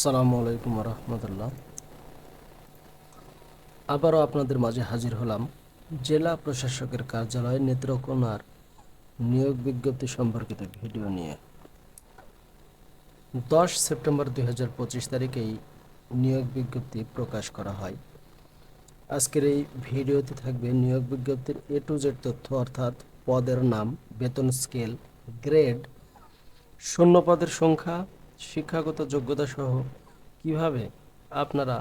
আসসালামু আলাইকুম রহমতুল্লাহ আবারও আপনাদের মাঝে হাজির হলাম জেলা প্রশাসকের কার্যালয় নেত্রকোনার নিয়োগ বিজ্ঞপ্তি সম্পর্কিত ভিডিও নিয়ে। দশ সেপ্টেম্বর দুই হাজার পঁচিশ তারিখেই নিয়োগ বিজ্ঞপ্তি প্রকাশ করা হয়। আজকের এই ভিডিওতে থাকবে নিয়োগ বিজ্ঞপ্তির এ টু জেড তথ্য, অর্থাৎ পদের নাম, বেতন স্কেল, গ্রেড, শূন্য পদের সংখ্যা শিক্ষাগত যোগ্যতা সহ কীভাবে আপনারা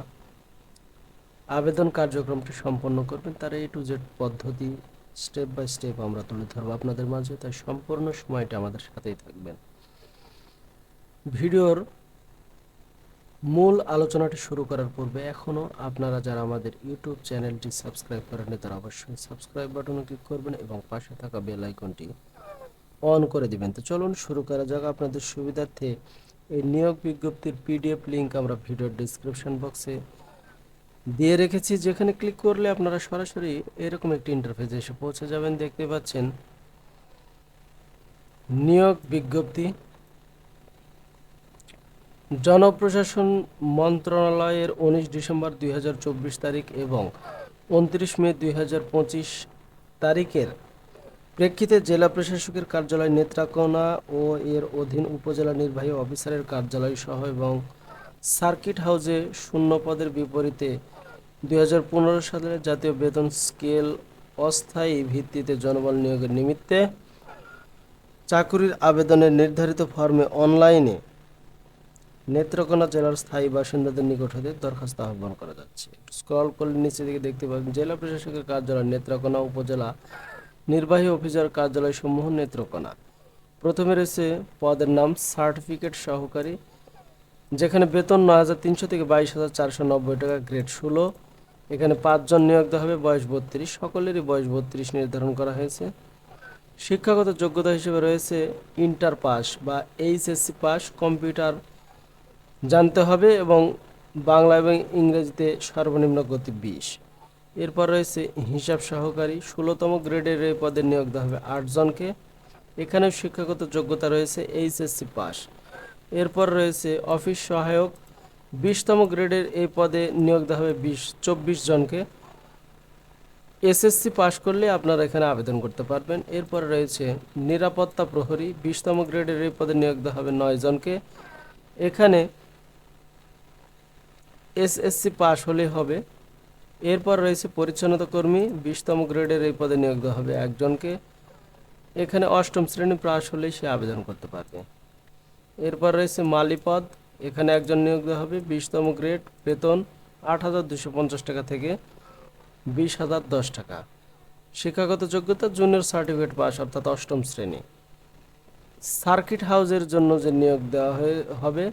আবেদন কার্যক্রমটি সম্পন্ন করবেন, তার এ টু জেড পদ্ধতি স্টেপ বাই স্টেপ আমরা তুলে ধরবো আপনাদের মাঝে। তাই সম্পূর্ণ সময়টা আমাদের সাথেই থাকবেন। ভিডিওর মূল আলোচনাটি শুরু করার পূর্বে এখনও আপনারা যারা আমাদের ইউটিউব চ্যানেলটি সাবস্ক্রাইব করেননি, তারা অবশ্যই সাবস্ক্রাইব বাটনে ক্লিক করবেন এবং পাশে থাকা বেল আইকনটি অন করে দিবেন। তো চলুন শুরু করা যাক। আপনাদের সুবিধার্থে এই নিয়োগ বিজ্ঞপ্তির পিডিএফ লিঙ্ক আমরা ভিডিওর ডিসক্রিপশন বক্সে দিয়ে রেখেছি। যেখানে ক্লিক করলে আপনারা সরাসরি এরকম একটি ইন্টারফেসে এসে পৌঁছে যাবেন। দেখতে পাচ্ছেন নিয়োগ বিজ্ঞপ্তি। জনপ্রশাসন মন্ত্রণালয়ের উনিশ ডিসেম্বর দুই হাজার চব্বিশ তারিখ এবং উনত্রিশ মে দুই হাজার পঁচিশ তারিখের প্রেক্ষিতে জেলা প্রশাসকের কার্যালয় নেত্রাকোনা ও এর অধীন উপজেলা নির্বাহী অফিসারের কার্যালয় সহ এবং সার্কিট হাউসে শূন্য পদের বিপরীতে দুই সালের জাতীয় বেতন স্কেল অস্থায়ী ভিত্তিতে জনবল নিয়োগের নিমিত্তে চাকুরির আবেদনের নির্ধারিত ফর্মে অনলাইনে নেত্রকোনা জেলার স্থায়ী বাসিন্দাদের নিকট হতে দরখাস্ত আহ্বান করা যাচ্ছে। স্ক্রল করলে নিচে দিকে দেখতে পাবেন, জেলা প্রশাসকের কার্যালয় নেত্রকোনা উপজেলা নির্বাহী অফিসার কার্যালয় সমূহ নেত্রকোনা। প্রথমে রয়েছে পদের নাম, সার্টিফিকেট সহকারী, যেখানে বেতন নয় হাজার তিনশো থেকে বাইশ হাজার চারশো নব্বই টাকা, গ্রেড ষোলো। এখানে পাঁচজন নিয়োগ দেওয়া হবে, বয়স বত্রিশ। সকলেরই বয়স বত্রিশ নির্ধারণ করা হয়েছে। শিক্ষাগত যোগ্যতা হিসেবে রয়েছে ইন্টার পাস বা এইচএসসি পাস, কম্পিউটার জানতে হবে এবং বাংলা এবং ইংরেজিতে সর্বনিম্ন গতি বিশ। এরপর রয়েছে হিসাব সহকারী, ষোলোতম গ্রেডের এই পদে নিয়োগ দেওয়া হবে আটজনকে এখানেও শিক্ষাগত যোগ্যতা রয়েছে, এইচএসসি পাস। এরপর রয়েছে অফিস সহায়ক, বিশতম গ্রেডের এই পদে নিয়োগ দেওয়া হবে বিশ, চব্বিশ জনকে। এসএসসি পাস করলে আপনারা এখানে আবেদন করতে পারবেন। এরপর রয়েছে নিরাপত্তা প্রহরী, বিশতম গ্রেডের এই পদে নিয়োগ দেওয়া হবে নয় জনকে। এখানে এসএসসি পাস হলে হবে এরপর রয়েছে পরিচ্ছন্নতা কর্মী, বিশতম গ্রেডের এই পদে নিয়োগ দেওয়া হবে একজনকে। এখানে অষ্টম শ্রেণি পাস হলেই সে আবেদন করতে পারবে। এরপর রয়েছে মালি পদ, এখানে একজন নিয়োগ দেওয়া হবে, বিশতম গ্রেড, বেতন আট হাজার দুশো পঞ্চাশ টাকা থেকে বিশ হাজার দশ টাকা। শিক্ষাগত যোগ্যতা, জুনিয়র সার্টিফিকেট পাস, অর্থাৎ অষ্টম শ্রেণি। সার্কিট হাউসের জন্য যে নিয়োগ দেওয়া হবে,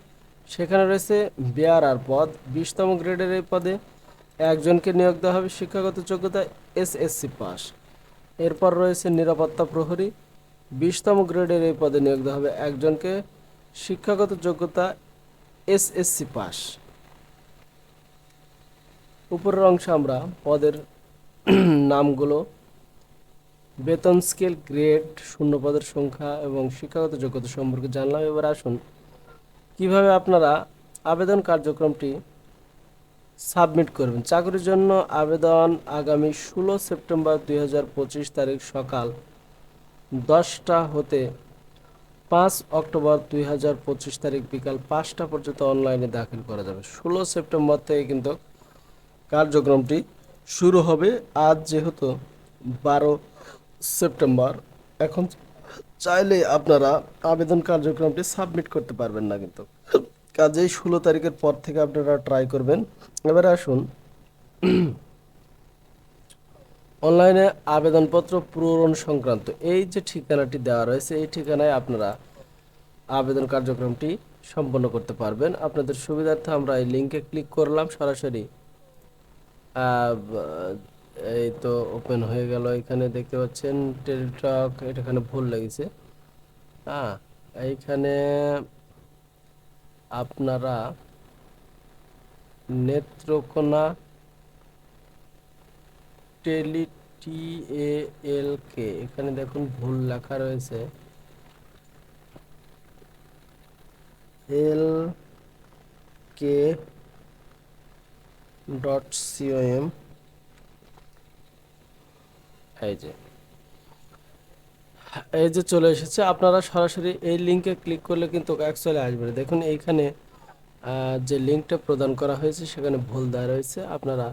সেখানে রয়েছে বেয়ারার পদ, বিশতম গ্রেডের এই পদে একজনকে নিয়োগ দেওয়া হবে শিক্ষাগত যোগ্যতা এসএসসি পাস। এরপর রয়েছে নিরাপত্তা প্রহরী। বিশতম গ্রেডের এই পদে নিয়োগ দেওয়া হবে একজনকে শিক্ষাগত যোগ্যতা এসএসসি পাস। উপরের অংশে আমরা পদের নামগুলো, বেতন স্কেল, গ্রেড, শূন্য পদের সংখ্যা এবং শিক্ষাগত যোগ্যতা সম্পর্কে জানলাম। এবার আসুন, কীভাবে আপনারা আবেদন কার্যক্রমটি সাবমিট করবেন। চাকরির জন্য আবেদন আগামী ষোলো সেপ্টেম্বর দুই হাজার পঁচিশ তারিখ সকাল দশটা হতে পাঁচ অক্টোবর দুই হাজার পঁচিশ তারিখ বিকাল পাঁচটা পর্যন্ত অনলাইনে দাখিল করা যাবে। ষোলো সেপ্টেম্বর থেকে কিন্তু কার্যক্রমটি শুরু হবে। আজ যেহেতু বারো সেপ্টেম্বর, এখন চাইলে আপনারা আবেদন কার্যক্রমটি সাবমিট করতে পারবেন না কিন্তু। কাজেই ষোলো তারিখের পর থেকে আপনারা ট্রাই করবেন। এবারে আসুন। অনলাইনে আবেদনপত্র পূরণ সংক্রান্ত এই যে ঠিকানাটি দেওয়া রয়েছে, এই ঠিকানায় আপনারা আবেদন কার্যক্রমটি সম্পন্ন করতে পারবেন। আপনাদের সুবিধার্থে আমরা এই লিঙ্কে ক্লিক করলাম, সরাসরি এই তো ওপেন হয়ে গেল। এখানে দেখতে পাচ্ছেন টেলিটক এখানে ভুল লেগেছে। হ্যাঁ এইখানে আপনারা নেত্রকোনা টেলি টি এ এল কে এখানে দেখুন ভুল লেখা রয়েছে এল কে ডট সিওএম, এই যে। এই যে চলে এসেছে, আপনারা সরাসরি এই লিঙ্কে ক্লিক করলে কিন্তু অ্যাকচুয়ালি আসবে। দেখুন, এইখানে যে লিঙ্কটা প্রদান করা হয়েছে, সেখানে ভুল দেওয়া রয়েছে। আপনারা,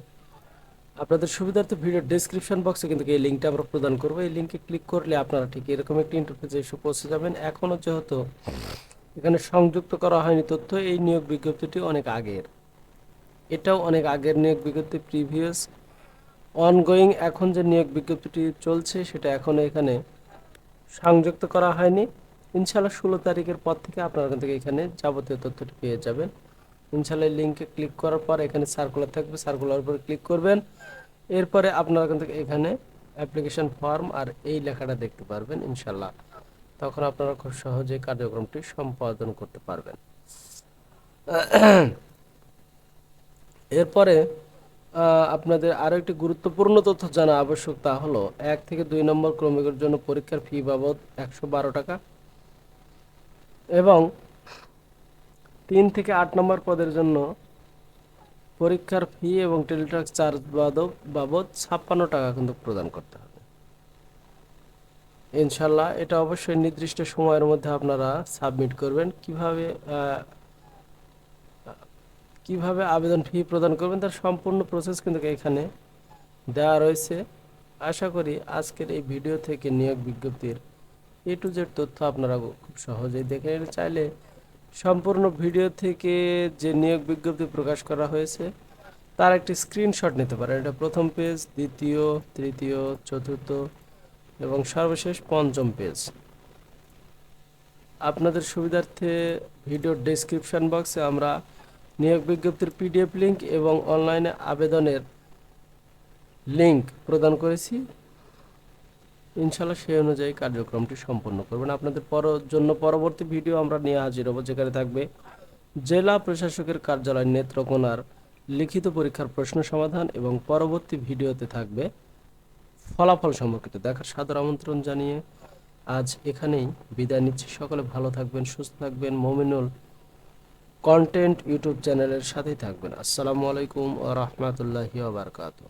আপনাদের সুবিধার্থে ভিডিও ডেসক্রিপশন বক্সে কিন্তু এই লিঙ্কটা আমরা প্রদান করব। এই লিঙ্কে ক্লিক করলে আপনারা ঠিক এরকম একটি ইন্টারফেসে এসে পৌঁছে যাবেন। এখনও যেহেতু এখানে সংযুক্ত করা হয়নি তথ্য, এই নিয়োগ বিজ্ঞপ্তিটি অনেক আগের। এটাও অনেক আগের নিয়োগ বিজ্ঞপ্তি প্রিভিয়াস অনগোয়িং এখন যে নিয়োগ বিজ্ঞপ্তিটি চলছে, সেটা এখনও এখানে সংযুক্ত করা হয়নি। ইনশাল্লাহ ষোলো তারিখের পর থেকে আপনারা থেকে এখানে যাবতীয় তথ্যটি পেয়ে যাবেন। ইনশাল্লাহ লিঙ্কে ক্লিক করার পর এখানে সার্কুলার থাকবে। সার্কুলার উপরে ক্লিক করবেন। এরপরে আপনারা থেকে এখানে অ্যাপ্লিকেশন ফর্ম আর এই লেখাটা দেখতে পারবেন ইনশাল্লাহ তখন আপনারা খুব সহজে কার্যক্রমটি সম্পাদন করতে পারবেন। এরপরে আপনাদের আরও একটি গুরুত্বপূর্ণ তথ্য জানা আবশ্যক তা হলো, এক থেকে দুই নম্বর ক্রমিকের জন্য পরীক্ষার ফি বাবদ একশো বারো টাকা এবং তিন থেকে আট নম্বর পদের জন্য পরীক্ষার ফি এবং টেলিটক চার্জ বাবদ ছাপ্পান্ন টাকা কিন্তু প্রদান করতে হবে। ইনশাল্লাহ এটা অবশ্যই নির্দিষ্ট সময়ের মধ্যে আপনারা সাবমিট করবেন। কীভাবে কীভাবে আবেদন ফি প্রদান করবেন তার সম্পূর্ণ প্রসেস কিন্তু এখানে দেওয়া রয়েছে। আশা করি আজকের এই ভিডিও থেকে নিয়োগ বিজ্ঞপ্তির এ টু জেড তথ্য আপনারা খুব সহজেই দেখে নিতে চাইলে সম্পূর্ণ ভিডিও থেকে যে নিয়োগ বিজ্ঞপ্তি প্রকাশ করা হয়েছে, তার একটি স্ক্রিনশট নিতে পারেন। এটা প্রথম পেজ দ্বিতীয়, তৃতীয়, চতুর্থ এবং সর্বশেষ পঞ্চম পেজ আপনাদের সুবিধার্থে ভিডিও ডেসক্রিপশন বক্সে আমরা নিয়োগ বিজ্ঞপ্তির পিডিএফ লিংক এবং অনলাইনে আবেদনের লিংক প্রদান করেছি। ইনশাল্লাহ সেই অনুযায়ী কার্যক্রমটি সম্পন্ন করবেন। আপনাদের পর, জন্য পরবর্তী ভিডিও আমরা নিয়ে হাজির হব, যেখানে থাকবে জেলা প্রশাসকের কার্যালয় নেত্রকোনার লিখিত পরীক্ষার প্রশ্ন সমাধান এবং পরবর্তী ভিডিওতে থাকবে ফলাফল সম্পর্কিত দেখার সাদর আমন্ত্রণ জানিয়ে আজ এখানেই বিদায় নিচ্ছি। সকলে ভালো থাকবেন, সুস্থ থাকবেন। মমিনুল কন্টেন্ট ইউটিউব চ্যানেলের সাথেই থাকবেন। আসসালামু আলাইকুম ও রহমতুল্লাহি বারকাতুহ।